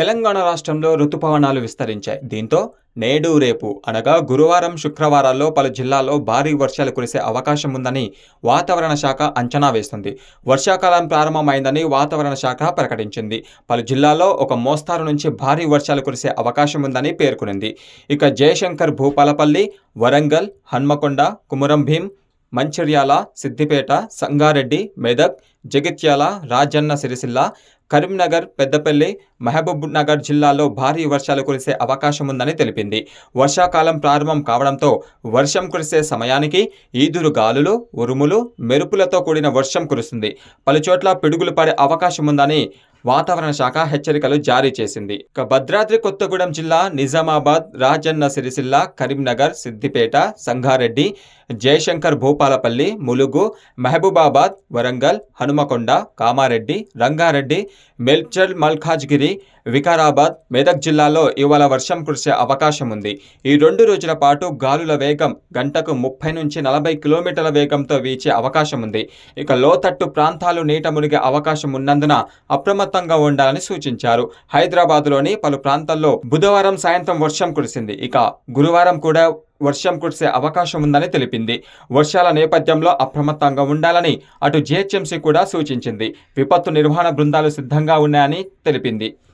తెలంగాణ రాష్ట్రంలో రుతుపవనాలు విస్తరించాయి. దీంతో నేడు రేపు అనగా గురువారం శుక్రవారాల్లో పలు జిల్లాల్లో భారీ వర్షాలు కురిసే అవకాశం ఉందని వాతావరణ శాఖ అంచనా వేస్తుంది. వర్షాకాలం ప్రారంభమైందని వాతావరణ శాఖ ప్రకటించింది. పలు జిల్లాల్లో ఒక మోస్తారు నుంచి భారీ వర్షాలు కురిసే అవకాశం ఉందని పేర్కొనింది. ఇక జయశంకర్ భూపాలపల్లి వరంగల్ హన్మకొండ కుమురం భీం మంచిర్యాల సిద్దిపేట సంగారెడ్డి మెదక్ జగిత్యాల రాజన్న సిరిసిల్ల కరీంనగర్ పెద్దపల్లి మహబూబ్ నగర్ జిల్లాల్లో భారీ వర్షాలు కురిసే అవకాశం ఉందని తెలిపింది. వర్షాకాలం ప్రారంభం కావడంతో వర్షం కురిసే సమయానికి ఈదురు గాలులు ఉరుములు మెరుపులతో కూడిన వర్షం కురుస్తుంది. పలుచోట్ల పిడుగులు పడే అవకాశం ఉందని వాతావరణ శాఖ హెచ్చరికలు జారీ చేసింది. ఇక భద్రాద్రి కొత్తగూడెం జిల్లా నిజామాబాద్ రాజన్న సిరిసిల్ల కరీంనగర్ సిద్దిపేట సంగారెడ్డి జయశంకర్ భూపాలపల్లి ములుగు మహబూబాబాద్ వరంగల్ హనుమకొండ కామారెడ్డి రంగారెడ్డి మెల్చల్ మల్కాజ్గిరి వికారాబాద్ మెదక్ జిల్లాలో ఇవాళ వర్షం కురిసే అవకాశం ఉంది. ఈ రెండు రోజుల పాటు గాలుల వేగం గంటకు ముప్పై నుంచి నలభై కిలోమీటర్ల వేగంతో వీచే అవకాశం ఉంది. ఇక లోతట్టు ప్రాంతాలు నీట మునిగే అవకాశం ఉన్నందున అప్రమత్తంగా ఉండాలని సూచించారు. హైదరాబాద్లోని పలు ప్రాంతాల్లో బుధవారం సాయంత్రం వర్షం కురిసింది. ఇక గురువారం కూడా వర్షం కురిసే అవకాశం ఉందని తెలిపింది. వర్షాల నేపథ్యంలో అప్రమత్తంగా ఉండాలని అటు జిహెచ్ఎంసీ కూడా సూచించింది. విపత్తు నిర్వహణ బృందాలు సిద్ధంగా ఉన్నాయని తెలిపింది.